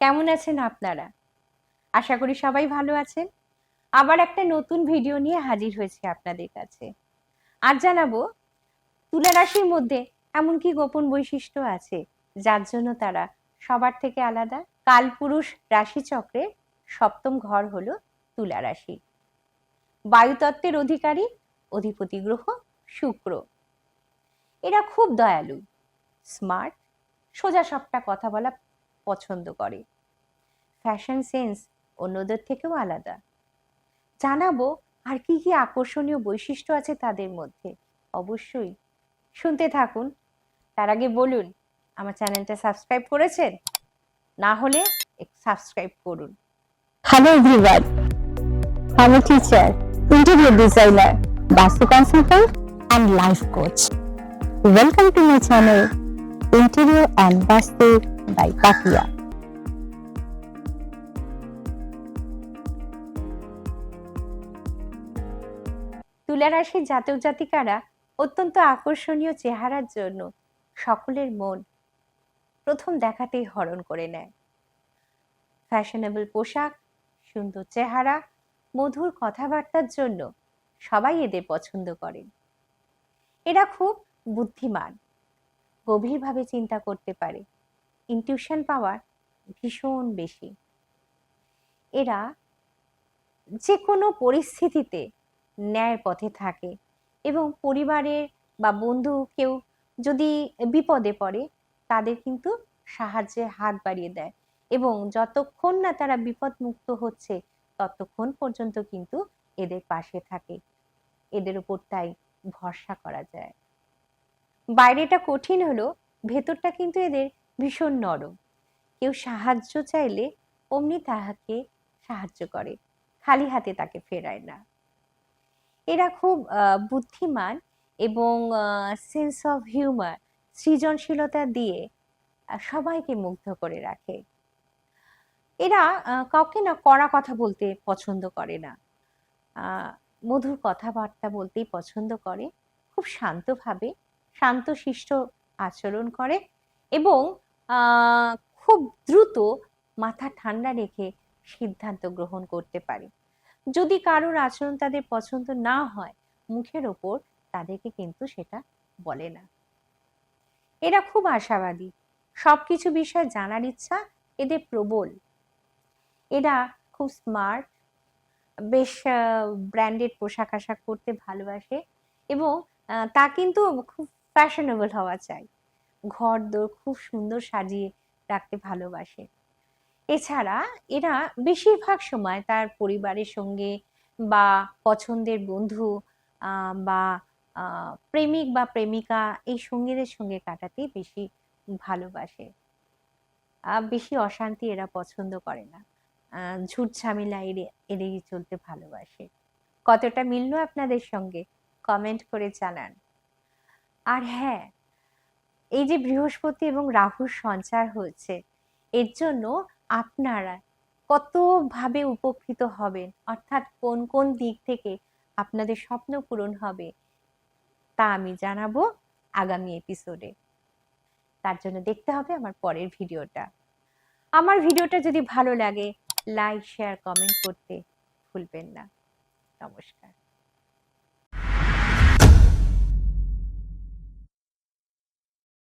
কেমন আছেন আপনারা? আশা করি সবাই ভালো আছেন। আবার একটা নতুন ভিডিও নিয়ে হাজির হয়েছে আপনাদের কাছে। আর জানাব, তুলা রাশির মধ্যে এমন কি গোপন বৈশিষ্ট্য আছে, যার জন্য তারা সবার থেকে আলাদা? কালপুরুষ রাশিচক্রে সপ্তম ঘর হলো তুলা রাশি। বায়ুতত্ত্বের অধিকারী, অধিপতি গ্রহ, শুক্র। এরা খুব দয়ালু, স্মার্ট, সোজা সবটা কথা বলা পছন্দ করে। ফ্যাশন সেন্স অন্যদের থেকেও আলাদা। জানাব আর কি কি আকর্ষণীয় বৈশিষ্ট্য আছে তাদের মধ্যে। অবশ্যই শুনতে থাকুন। তার আগে বলুন আমার চ্যানেলটা সাবস্ক্রাইব করেছেন? না হলে সাবস্ক্রাইব করুন। Everyone. I'm a teacher, interior designer, Vastu consultant, and life coach. Welcome to my channel, Interior and Vastu by Pakia. তুলা রাশির জাতক জাতিকারা অত্যন্ত আকর্ষণীয় চেহারার জন্য সকলের মন প্রথম দেখাতেই হরণ করে নেয় ফ্যাশনেবল পোশাক, সুন্দর চেহারা, মধুর কথাবার্তার জন্য সবাই এদের পছন্দ করেন এরা খুব বুদ্ধিমান গভীরভাবে চিন্তা করতে পারে। ইনটিউশন পাওয়ার ভীষণ বেশি। এরা যে কোনো পরিস্থিতিতে ন্যায়ের পথে থাকে এবং পরিবারের বা বন্ধু কেউ যদি বিপদে পড়ে, তাদের কিন্তু সাহায্যে হাত বাড়িয়ে দেয় এবং যতক্ষণ না তারা বিপদমুক্ত হচ্ছে, ততক্ষণ পর্যন্ত কিন্তু এদের পাশে থাকে। এদের উপর তাই ভরসা করা যায়। বাইরেটা কঠিন হলো, ভেতরটা কিন্তু এদের ভীষণ নরম। কেউ সাহায্য চাইলে অমনি তাহাকে সাহায্য করে, খালি হাতে তাকে ফেরায় না। এরা খুব বুদ্ধিমান এবং সেন্স অফ হিউমার সৃজনশীলতা দিয়ে সবাইকে মুগ্ধ করে রাখে। এরা কাউকে না কড়া কথা বলতে পছন্দ করে না। মধুর কথাবার্তা বলতেই পছন্দ করে, খুব শান্তভাবে শান্তশিষ্ট আচরণ করে এবং খুব দ্রুত মাথা ঠান্ডা রেখে সিদ্ধান্ত গ্রহণ করতে পারে। যদি কারোর আচরণ তাদের পছন্দ না হয়, মুখের ওপর তাদেরকে কিন্তু সেটা বলে না। এরা খুব আশাবাদী। সবকিছু বিষয়ে জানার ইচ্ছা এদের প্রবল। এরা খুব স্মার্ট, বেশ ব্র্যান্ডেড পোশাক আশাক করতে ভালোবাসে এবং তা কিন্তু খুব ফ্যাশনেবল হওয়া চাই। ঘর দোর খুব সুন্দর সাজিয়ে রাখতে ভালোবাসে। এছাড়া এরা বেশিরভাগ সময় তার পরিবারের সঙ্গে বা পছন্দের বন্ধু বা প্রেমিক বা প্রেমিকা এই সঙ্গীদের সঙ্গে কাটাতেই বেশি ভালোবাসে। বেশি অশান্তি এরা পছন্দ করে না। ঝুট ঝামেলা এড়ে, এড়িয়ে চলতে ভালোবাসে। কতটা মিললো আপনাদের সঙ্গে? কমেন্ট করে জানান। আর হ্যাঁ এই যে বৃহস্পতি এবং রাহুর সঞ্চার হয়েছে, এর জন্য আপনারা কতভাবে উপকৃত হবেন? অর্থাৎ কোন কোন দিক থেকে আপনাদের স্বপ্ন পূরণ হবে তা আমি জানাব আগামী এপিসোডে তার জন্য দেখতে হবে আমার পরের ভিডিওটা। আমার ভিডিওটা যদি ভালো লাগে লাইক শেয়ার কমেন্ট করতে ভুলবেন না। নমস্কার।